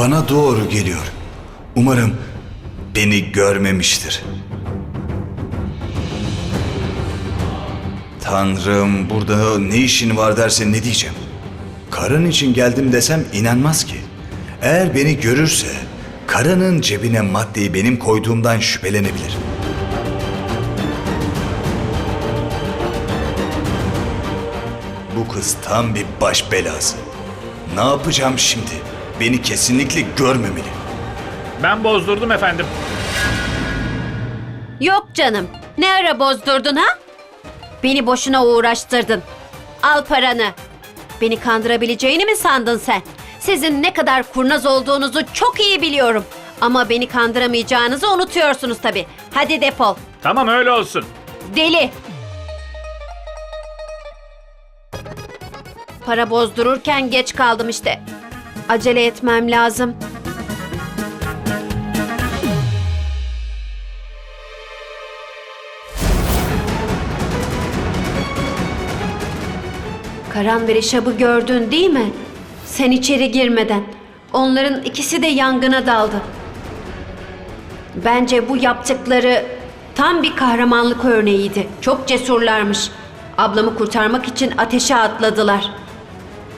bana doğru geliyor. Umarım beni görmemiştir. Tanrım burada ne işin var derse ne diyeceğim? Karın için geldim desem inanmaz ki. Eğer beni görürse karının cebine maddeyi benim koyduğumdan şüphelenebilir. Bu kız tam bir baş belası. Ne yapacağım şimdi? Beni kesinlikle görmemeli. Ben bozdurdum efendim. Yok canım. Ne ara bozdurdun ha? Beni boşuna uğraştırdın. Al paranı. Beni kandırabileceğini mi sandın sen? Sizin ne kadar kurnaz olduğunuzu çok iyi biliyorum. Ama beni kandıramayacağınızı unutuyorsunuz tabii. Hadi defol. Tamam öyle olsun. Deli. Para bozdururken geç kaldım işte. Acele etmem lazım. Karan ve Rişab'ı gördün değil mi? Sen içeri girmeden. Onların ikisi de yangına daldı. Bence bu yaptıkları tam bir kahramanlık örneğiydi. Çok cesurlarmış. Ablamı kurtarmak için ateşe atladılar.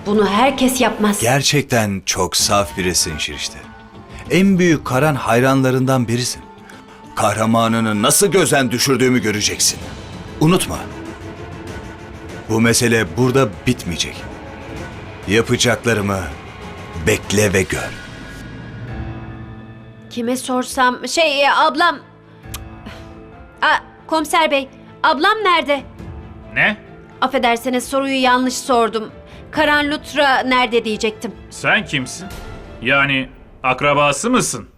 Bunu herkes yapmaz. Gerçekten çok saf birisin Şirişte. En büyük Karan hayranlarından birisin. Kahramanını nasıl gözden düşürdüğümü göreceksin. Unutma. Bu mesele burada bitmeyecek. Yapacaklarımı bekle ve gör. Kime sorsam şey e, ablam Aa, komiser bey ablam nerede? Ne? Affedersiniz soruyu yanlış sordum. Karan Lutra nerede diyecektim. Sen kimsin? Yani akrabası mısın?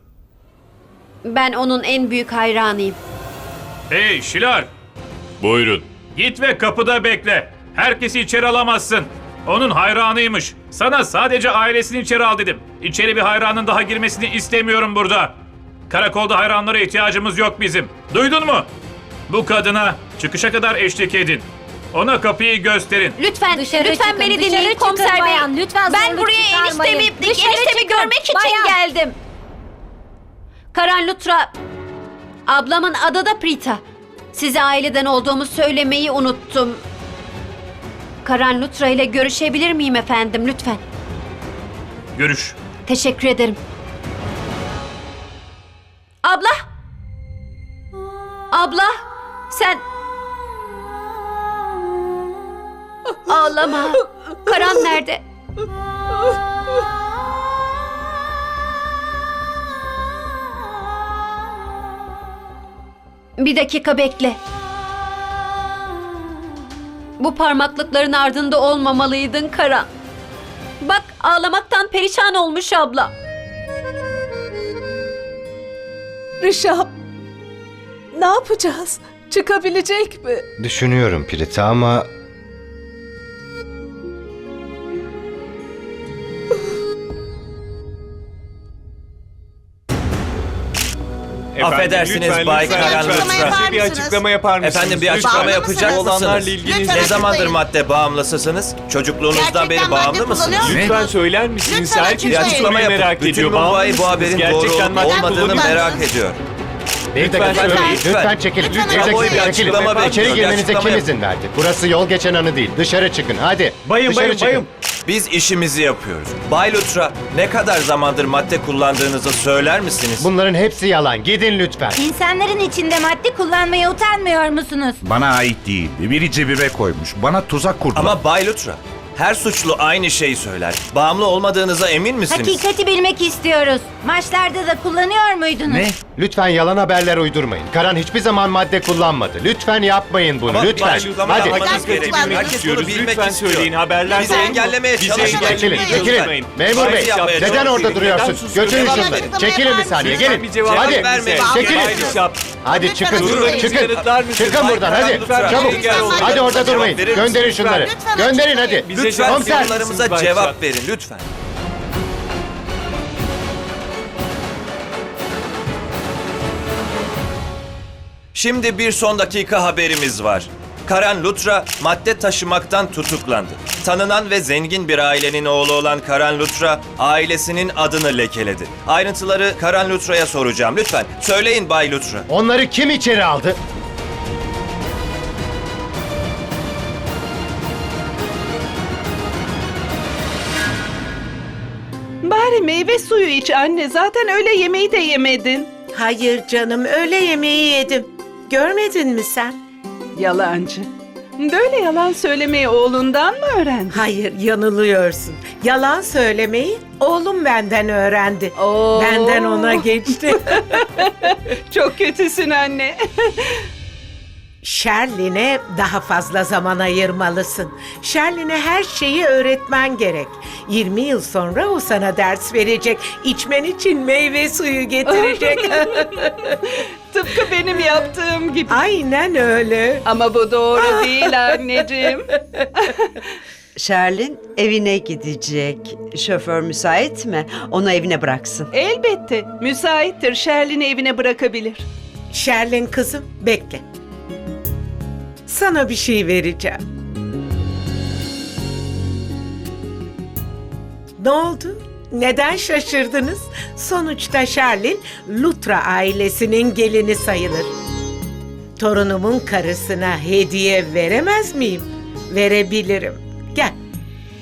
Ben onun en büyük hayranıyım. Hey Şilar! Buyurun. Git ve kapıda bekle. Herkesi içeri alamazsın. Onun hayranıymış. Sana sadece ailesini içeri al dedim. İçeri bir hayranın daha girmesini istemiyorum burada. Karakolda hayranlara ihtiyacımız yok bizim. Duydun mu? Bu kadına çıkışa kadar eşlik edin. Ona kapıyı gösterin. Lütfen, Dışarı lütfen çıkın, beni dışarı dinleyin çıkın komiser bey. bayan, lütfen ben zorluk buraya çıkarmayın. eniştemi, Dışarı eniştemi çıkın, görmek için bayan. geldim. Karan Lutra, ablamın adı da Prita. Size aileden olduğumu söylemeyi unuttum. Karan Lutra ile görüşebilir miyim efendim lütfen? Görüş. Teşekkür ederim. Abla! Abla! Sen... Ağlama. Karan nerede? Bir dakika bekle. Bu parmaklıkların ardında olmamalıydın Karan. Bak ağlamaktan perişan olmuş abla. Rişap, ne yapacağız? Çıkabilecek mi? Düşünüyorum Prita ama Affedersiniz Bay Karan Lütfen. Bir açıklama yapar mısınız? Efendim bir açıklama Lütfen. yapacak olanlarla mısınız? ilgili Lütfen. Ne zamandır madde bağımlısısınız? Çocukluğunuzdan beri bağımlı madde mısınız? kullanıyor Lütfen söyler misiniz? Lütfen Herkes Bir açıklayın. açıklama açıklamayı yapın. merak Bütün ediyor. Mumbai bu haberin doğru Gerçekten olup madde olmadığını kullanıyor merak musunuz? ediyor. bir dakika Lütfen, söyleyin. lütfen. Lütfen çekilin. Lütfen. Bir dakika çekilin. açıklama bekliyor. İçeri girmenize açıklama kim yapın. izin verdi? Burası yol geçen anı değil. Dışarı çıkın hadi. Bayım Dışarı bayım çıkın. bayım. Biz işimizi yapıyoruz. Bay Lutra ne kadar zamandır madde kullandığınızı söyler misiniz? Bunların hepsi yalan. Gidin lütfen. İnsanların içinde madde kullanmaya utanmıyor musunuz? Bana ait değil. Biri cebime koymuş. Bana tuzak kurdular. Ama Bay Lutra her suçlu aynı şeyi söyler. Bağımlı olmadığınıza emin misiniz? Hakikati bilmek istiyoruz. Maçlarda da kullanıyor muydunuz? Ne? Lütfen yalan haberler uydurmayın. Karan hiçbir zaman madde kullanmadı. Lütfen yapmayın bunu. Ama lütfen. açıklama Hadi. yapmanız Neden gerekiyor. kullandınız? Herkes bunu İstiyoruz. bilmek Lütfen istiyor. söyleyin haberler. Bizi engellemeye Bizi çalışmayın. Çekilin, çekilin. Memur bey, yapmaya neden çalışmayın. orada Neden duruyorsun? susuyorsun? Götürün şunları. verin. Çekilin bir saniye, Lütfen gelin. bir cevap Hadi, vermeyin. çekilin. Hadi çıkın, Durun, çıkın. yanıtlar mısınız? Çıkın buradan hadi. Lütfen. Çabuk. Lütfen. Hadi orada durmayın. verir misiniz? Gönderin şunları. Lütfen. Gönderin hadi. Bize Lütfen sorularımıza Bay cevap verin lütfen. Şimdi bir son dakika haberimiz var. Karan Lutra madde taşımaktan tutuklandı. Tanınan ve zengin bir ailenin oğlu olan Karan Lutra ailesinin adını lekeledi. Ayrıntıları Karan Lutra'ya soracağım. Lütfen söyleyin Bay Lutra. Onları kim içeri aldı? Bari meyve suyu iç anne. Zaten öyle yemeği de yemedin. Hayır canım öyle yemeği yedim. Görmedin mi sen? Yalancı. Böyle yalan söylemeyi oğlundan mı öğrendin? Hayır yanılıyorsun. Yalan söylemeyi oğlum benden öğrendi. Oo. Benden ona geçti. Çok kötüsün anne. Sherlin'e daha fazla zaman ayırmalısın. Sherlin'e her şeyi öğretmen gerek. 20 yıl sonra o sana ders verecek. İçmen için meyve suyu getirecek. Tıpkı benim yaptığım gibi. Aynen öyle. Ama bu doğru değil anneciğim. Sherlin evine gidecek. Şoför müsait mi? Onu evine bıraksın. Elbette. Müsaittir. Şerlin'i evine bırakabilir. Sherlin kızım bekle. Sana bir şey vereceğim. Ne oldu? Neden şaşırdınız? Sonuçta Sherlin Lutra ailesinin gelini sayılır. Torunumun karısına hediye veremez miyim? Verebilirim. Gel.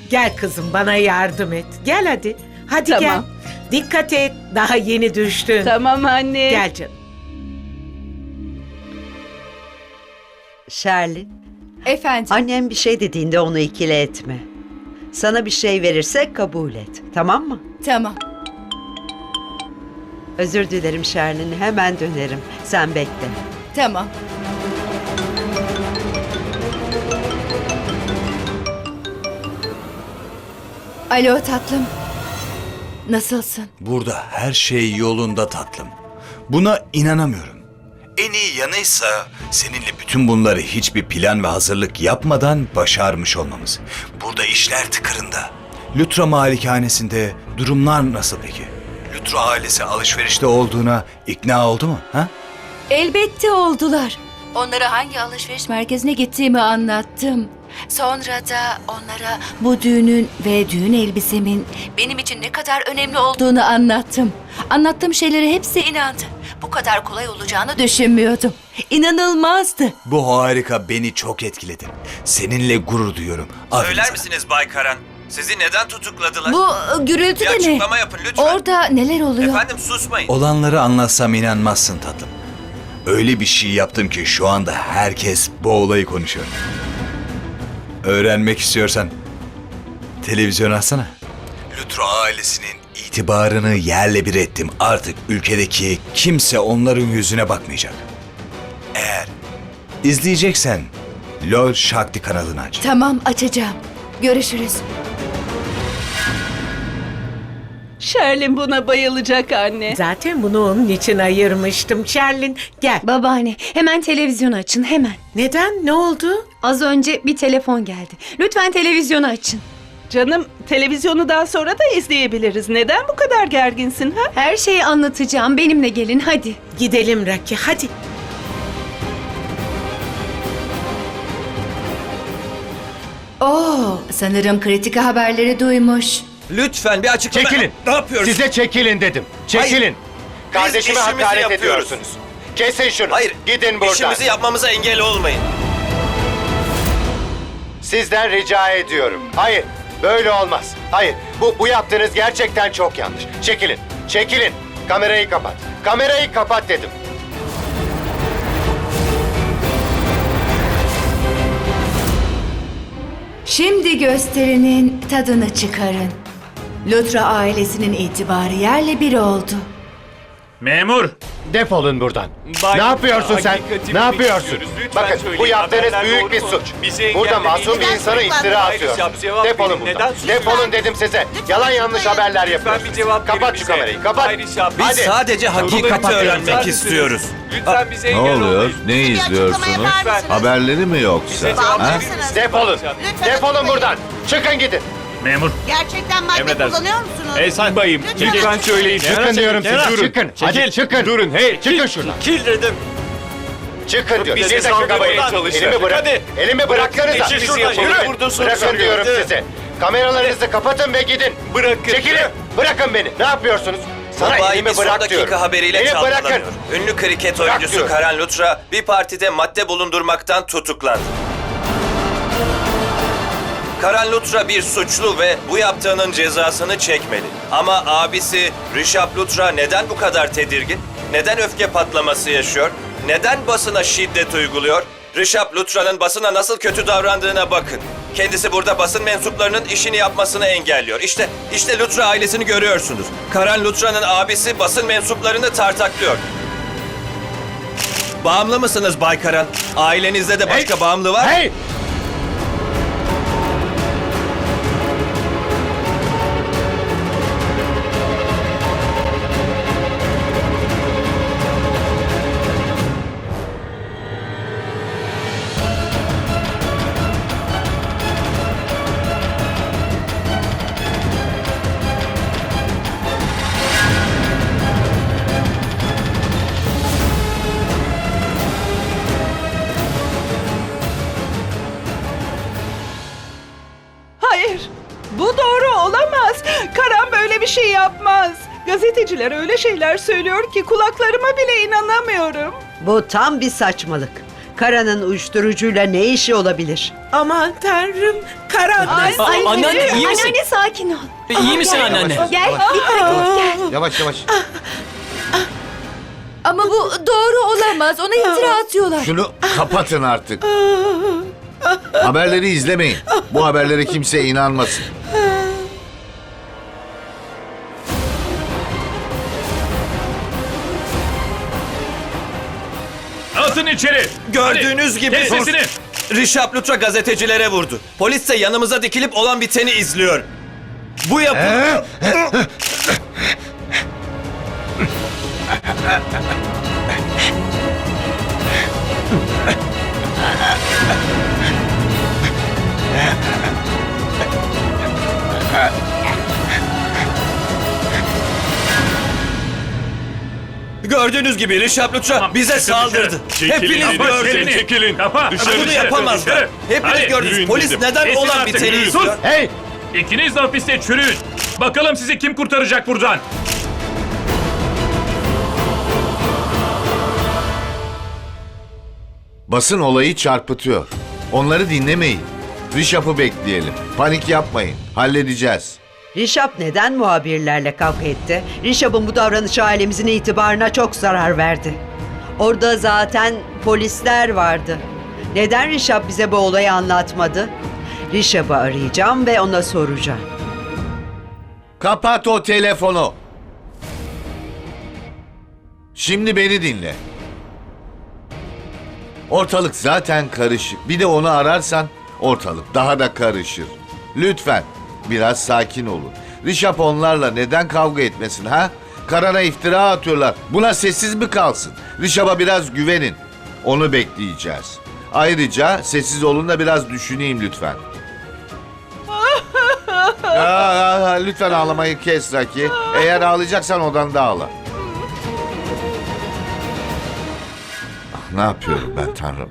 Gel kızım bana yardım et. Gel hadi. Hadi Tamam. gel. Dikkat et. Daha yeni düştün. Tamam anne. Gel canım. Sherlin, Efendim. annem bir şey dediğinde onu ikile etme. Sana bir şey verirse kabul et. Tamam mı? Tamam. Özür dilerim Sherlin. Hemen dönerim. Sen bekle. Tamam. Alo tatlım. Nasılsın? Burada her şey yolunda tatlım. Buna inanamıyorum. En iyi yanıysa seninle bütün bunları hiçbir plan ve hazırlık yapmadan başarmış olmamız. Burada işler tıkırında. Lutra malikanesinde durumlar nasıl peki? Lutra ailesi alışverişte olduğuna ikna oldu mu? Ha? Elbette oldular. Onlara hangi alışveriş merkezine gittiğimi anlattım. Sonra da onlara bu düğünün ve düğün elbisemin benim için ne kadar önemli olduğunu anlattım. Anlattığım şeylere hepsi inandı. Bu kadar kolay olacağını düşünmüyordum. İnanılmazdı. Bu harika beni çok etkiledi. Seninle gurur duyuyorum. Aferin Söyler sana. misiniz Bay Karan? Sizi neden tutukladılar? Bu e, gürültü bir de ne? açıklama yapın lütfen. Orada neler oluyor? Efendim susmayın. Olanları anlatsam inanmazsın tatlım. Öyle bir şey yaptım ki şu anda herkes bu olayı konuşuyor. Öğrenmek istiyorsan televizyon açsana. Lutra ailesinin itibarını yerle bir ettim. Artık ülkedeki kimse onların yüzüne bakmayacak. Eğer izleyeceksen LOL Shakti kanalını aç. Tamam açacağım. Görüşürüz. Şerlin buna bayılacak anne. Zaten bunu onun için ayırmıştım. Sherlin gel. Babaanne hemen televizyonu açın hemen. Neden? Ne oldu? Az önce bir telefon geldi. Lütfen televizyonu açın. Canım televizyonu daha sonra da izleyebiliriz. Neden bu kadar gerginsin ha? Her şeyi anlatacağım. Benimle gelin hadi. Gidelim Raki hadi. Oo, sanırım kritik haberleri duymuş. Lütfen bir açıklama... Çekilin. Ne yapıyorsun? Size çekilin dedim. Çekilin. Hayır. Kardeşime Biz işimizi hakaret yapıyoruz. ediyorsunuz. Kesin şunu. Hayır. Gidin buradan. İşimizi yapmamıza engel olmayın. Sizden rica ediyorum. Hayır. Böyle olmaz. Hayır. Bu, bu yaptığınız gerçekten çok yanlış. Çekilin. Çekilin. Kamerayı kapat. Kamerayı kapat dedim. Şimdi gösterinin tadını çıkarın. Lutra ailesinin itibarı yerle bir oldu. Memur! Defolun buradan. Bay- ne yapıyorsun sen? Hakikati Ne yapıyorsun? Lütfen Bakın bu söyleyin. yaptığınız Haberler büyük bir mu? suç. Bizi Burada engellemeyin. masum bir insana iftira Hayır, atıyorsunuz. cevap Defolun verin. buradan. Neden? Defolun dedim size. Yalan yanlış haberler yapıyorsunuz. bir cevap verin Kapat şu bize. kamerayı. Kapat. Hayır, Şah, Biz Hadi. sadece hakikati öğrenmek istiyoruz. Lütfen bize Ne engel oluyor? olmayın. Ne izliyorsunuz? Lütfen. Haberleri mi Bize yoksa? cevap Ha? misiniz? Defolun. Lütfen Defolun buradan. Çıkın gidin. Memur! Gerçekten madde Emredersiniz. kullanıyor musunuz? Hey sen bayım. Lütfen söyleyin. Çıkın diyorum size. Çıkın. Hadi çıkın. Durun hey. Çıkın şuradan. Kil dedim. Çıkın diyorum. Bizi Bir dakika saldırmaya buradan. çalıştı. Elimi bırak. Hadi. Elimi bıraksanıza. yapalım. Yürü. Bırakın diyorum size. Kameralarınızı kapatın ve gidin. Bırakın. Çekilin. Bırakın beni. Ne yapıyorsunuz? Sana Mumbai elimi bırak dakika diyorum. haberiyle çalkalanıyor. bırakın. Ünlü kriket oyuncusu. Karan Lutra bir partide madde bulundurmaktan tutuklandı. Karan Lutra bir suçlu ve bu yaptığının cezasını çekmeli. Ama abisi Rishabh Lutra neden bu kadar tedirgin? Neden öfke patlaması yaşıyor? Neden basına şiddet uyguluyor? Rishabh Lutra'nın basına nasıl kötü davrandığına bakın. Kendisi burada basın mensuplarının işini yapmasını engelliyor. İşte, işte Lutra ailesini görüyorsunuz. Karan Lutra'nın abisi basın mensuplarını tartaklıyor. Bağımlı mısınız Bay Karan? Ailenizde de başka bağımlı var mı? Hey! Yapmaz. Gazeteciler öyle şeyler söylüyor ki kulaklarıma bile inanamıyorum. Bu tam bir saçmalık. Kara'nın uyuşturucuyla ne işi olabilir? Aman tanrım. Karan. Ay, Aa, anneanne, iyi misin? Anneanne sakin ol. İyi misin anneanne? Gel bir karakolt gel. Yavaş yavaş. Ama bu doğru olamaz. Ona iftira atıyorlar. Şunu kapatın artık. Haberleri izlemeyin. Bu haberlere kimse inanmasın. Atın içeri. Gördüğünüz Hadi, gibi Kes sesini. Rishabh Lutra gazetecilere vurdu. Polis de yanımıza dikilip olan biteni izliyor. Bu yapı... Gördüğünüz gibi Rishabh Lutra Tamam, bize çıkın saldırdı. dışarı. Hepiniz Kapa gördünüz. çeneni. Kapa. Bunu Dışarı, yapamazlar. dışarı. Hepiniz Hadi. gördünüz. Yürüyün Polis dedim. neden Kesin olan artık, biteni yürüyün. Sus. Hey! İkiniz de hapiste çürüyün. Bakalım sizi kim kurtaracak buradan? Basın olayı çarpıtıyor. Onları dinlemeyin. Rişap'ı bekleyelim. Panik yapmayın. Halledeceğiz. Rişap neden muhabirlerle kavga etti? Rişap'ın bu davranışı ailemizin itibarına çok zarar verdi. Orada zaten polisler vardı. Neden Rişap bize bu olayı anlatmadı? Rişap'ı arayacağım ve ona soracağım. Kapat o telefonu. Şimdi beni dinle. Ortalık zaten karışık. Bir de onu ararsan ortalık daha da karışır. Lütfen biraz sakin olun. Rişap onlarla neden kavga etmesin ha? Karana iftira atıyorlar. Buna sessiz mi kalsın? Rişap'a biraz güvenin. Onu bekleyeceğiz. Ayrıca sessiz olun da biraz düşüneyim lütfen. ya, ya, lütfen ağlamayı kes Raki. Eğer ağlayacaksan odanda ağla. Ah, Ne yapıyorum ben tanrım?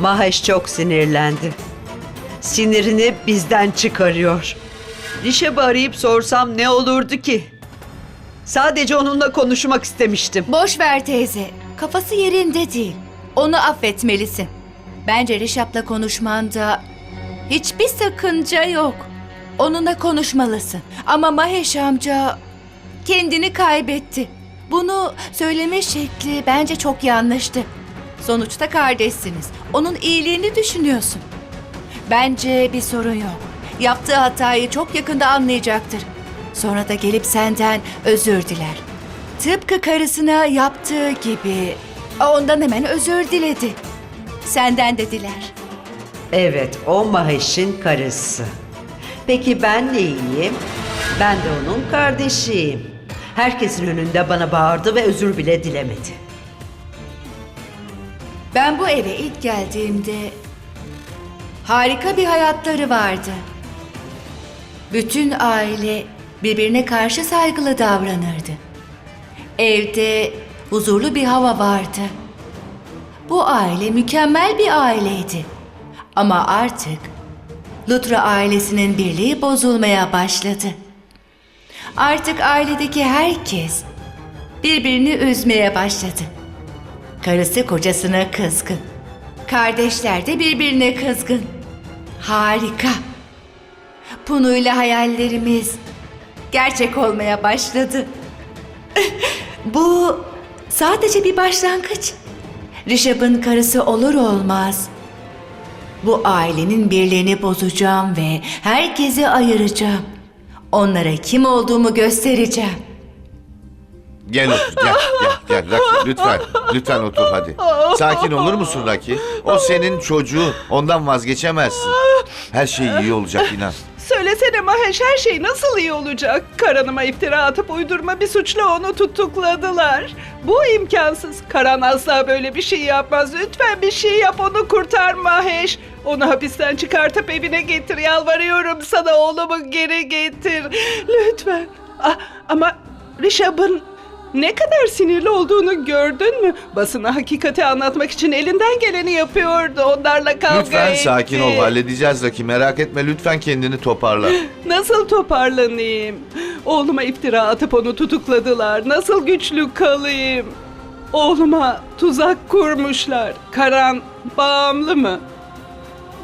Mahesh çok sinirlendi. Sinirini bizden çıkarıyor. Rişap'ı arayıp sorsam ne olurdu ki? Sadece onunla konuşmak istemiştim. Boş ver teyze. Kafası yerinde değil. Onu affetmelisin. Bence Rişap'la konuşmanda hiçbir sakınca yok. Onunla konuşmalısın. Ama Mahesh amca kendini kaybetti. Bunu söyleme şekli bence çok yanlıştı. Sonuçta kardeşsiniz. Onun iyiliğini düşünüyorsun. Bence bir sorun yok. Yaptığı hatayı çok yakında anlayacaktır. Sonra da gelip senden özür diler. Tıpkı karısına yaptığı gibi. Ondan hemen özür diledi. Senden de diler. Evet, o Mahesh'in karısı. Peki ben neyim? Ben de onun kardeşiyim. Herkesin önünde bana bağırdı ve özür bile dilemedi. Ben bu eve ilk geldiğimde harika bir hayatları vardı. Bütün aile birbirine karşı saygılı davranırdı. Evde huzurlu bir hava vardı. Bu aile mükemmel bir aileydi. Ama artık Lutra ailesinin birliği bozulmaya başladı. Artık ailedeki herkes birbirini üzmeye başladı. Karısı kocasına kızgın. Kardeşler de birbirine kızgın. Harika. Punu'yla hayallerimiz gerçek olmaya başladı. Bu sadece bir başlangıç. Rişab'ın karısı olur olmaz. Bu ailenin birliğini bozacağım ve herkesi ayıracağım. Onlara kim olduğumu göstereceğim. Gel otur gel gel gel Raki lütfen lütfen otur hadi. Sakin olur musun Raki? O senin çocuğun ondan vazgeçemezsin. Her şey iyi olacak inan. Söylesene Mahesh her şey nasıl iyi olacak? Karan'ıma iftira atıp uydurma bir suçla onu tutukladılar. Bu imkansız. Karan asla böyle bir şey yapmaz. Lütfen bir şey yap onu kurtar Mahesh. Onu hapisten çıkartıp evine getir. Yalvarıyorum sana oğlumu geri getir. Lütfen. Ah, ama Rishab'ın ne kadar sinirli olduğunu gördün mü? Basına hakikati anlatmak için elinden geleni yapıyordu. Onlarla kavga Lütfen etti. sakin ol halledeceğiz Raki merak etme lütfen kendini toparla. Nasıl toparlanayım? Oğluma iftira atıp onu tutukladılar. Nasıl güçlü kalayım? Oğluma tuzak kurmuşlar. Karan bağımlı mı?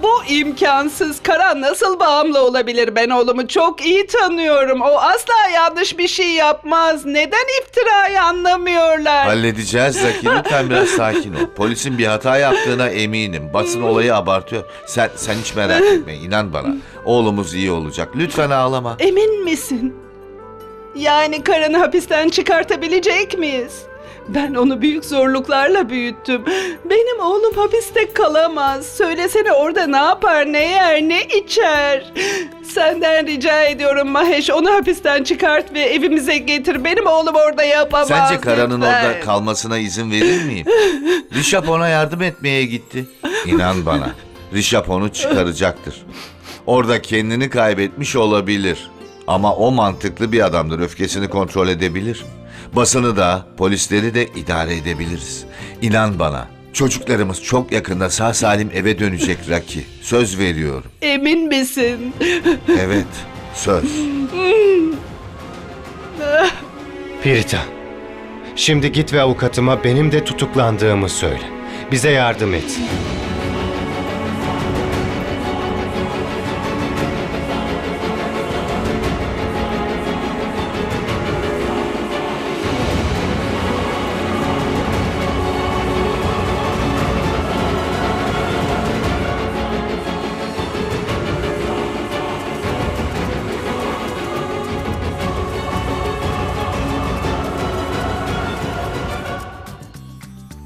Bu imkansız. Karan nasıl bağımlı olabilir? Ben oğlumu çok iyi tanıyorum. O asla yanlış bir şey yapmaz. Neden iftirayı anlamıyorlar? Halledeceğiz Raki lütfen biraz sakin ol. Polisin bir hata yaptığına eminim. Basın olayı abartıyor. Sen sen hiç merak etme inan bana. Oğlumuz iyi olacak. Lütfen ağlama. Emin misin? Yani Karan'ı hapisten çıkartabilecek miyiz? Ben onu büyük zorluklarla büyüttüm. Benim oğlum hapiste kalamaz. Söylesene orada ne yapar, ne yer, ne içer. Senden rica ediyorum Mahesh onu hapisten çıkart ve evimize getir. Benim oğlum orada yapamaz. Sence Karan'ın lütfen. orada kalmasına izin verir miyim? Rişap ona yardım etmeye gitti. İnan bana. Rişap onu çıkaracaktır. Orada kendini kaybetmiş olabilir. Ama o mantıklı bir adamdır. Öfkesini kontrol edebilir. Basını da, polisleri de idare edebiliriz. İnan bana. Çocuklarımız çok yakında sağ salim eve dönecek Raki. Söz veriyorum. Emin misin? Evet, söz. Pirita, şimdi git ve avukatıma benim de tutuklandığımı söyle. Bize yardım et.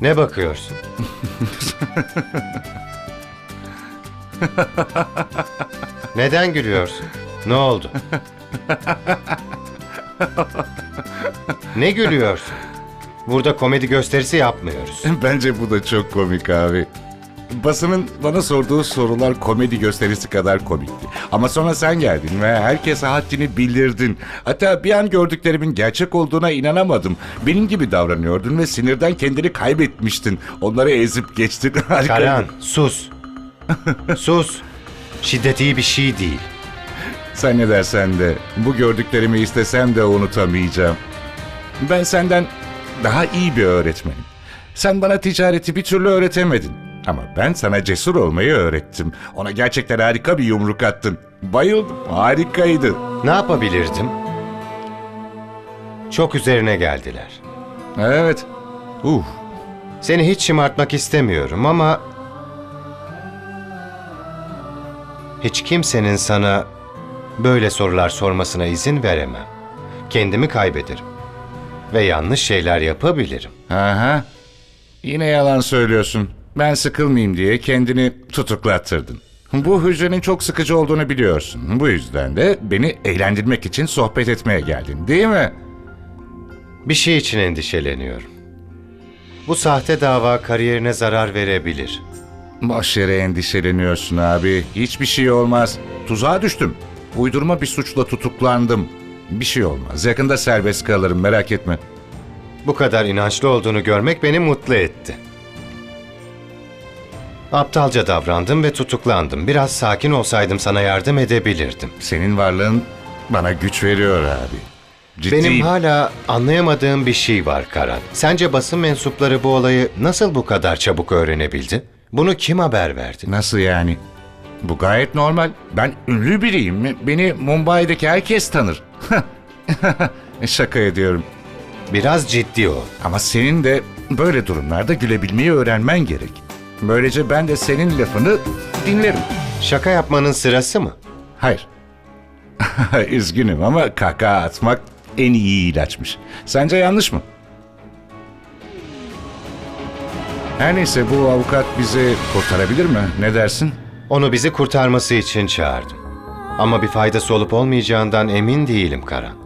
Ne bakıyorsun? Neden gülüyorsun? Ne oldu? ne gülüyorsun? Burada komedi gösterisi yapmıyoruz. Bence bu da çok komik abi. Basının bana sorduğu sorular komedi gösterisi kadar komikti. Ama sonra sen geldin ve herkese haddini bildirdin. Hatta bir an gördüklerimin gerçek olduğuna inanamadım. Benim gibi davranıyordun ve sinirden kendini kaybetmiştin. Onları ezip geçtin. Harika. Karan, sus. sus. Şiddet iyi bir şey değil. Sen ne dersen de bu gördüklerimi istesem de unutamayacağım. Ben senden daha iyi bir öğretmenim. Sen bana ticareti bir türlü öğretemedin. Ama ben sana cesur olmayı öğrettim. Ona gerçekten harika bir yumruk attın. Bayıldım. Harikaydı. Ne yapabilirdim? Çok üzerine geldiler. Evet. Uh. Seni hiç şımartmak istemiyorum ama... Hiç kimsenin sana böyle sorular sormasına izin veremem. Kendimi kaybederim. Ve yanlış şeyler yapabilirim. Aha. Yine yalan söylüyorsun. Ben sıkılmayayım diye kendini tutuklattırdın. Bu hücrenin çok sıkıcı olduğunu biliyorsun. Bu yüzden de beni eğlendirmek için sohbet etmeye geldin değil mi? Bir şey için endişeleniyorum. Bu sahte dava kariyerine zarar verebilir. Boş yere endişeleniyorsun abi. Hiçbir şey olmaz. Tuzağa düştüm. Uydurma bir suçla tutuklandım. Bir şey olmaz. Yakında serbest kalırım merak etme. Bu kadar inançlı olduğunu görmek beni mutlu etti. Aptalca davrandım ve tutuklandım. Biraz sakin olsaydım sana yardım edebilirdim. Senin varlığın bana güç veriyor abi. Ciddiyim. Benim hala anlayamadığım bir şey var Karan. Sence basın mensupları bu olayı nasıl bu kadar çabuk öğrenebildi? Bunu kim haber verdi? Nasıl yani? Bu gayet normal. Ben ünlü biriyim. Beni Mumbai'deki herkes tanır. Şaka ediyorum. Biraz ciddi ol. Ama senin de böyle durumlarda gülebilmeyi öğrenmen gerek. Böylece ben de senin lafını dinlerim. Şaka yapmanın sırası mı? Hayır. Üzgünüm ama kahkaha atmak en iyi ilaçmış. Sence yanlış mı? Her neyse bu avukat bizi kurtarabilir mi? Ne dersin? Onu bizi kurtarması için çağırdım. Ama bir faydası olup olmayacağından emin değilim Karan.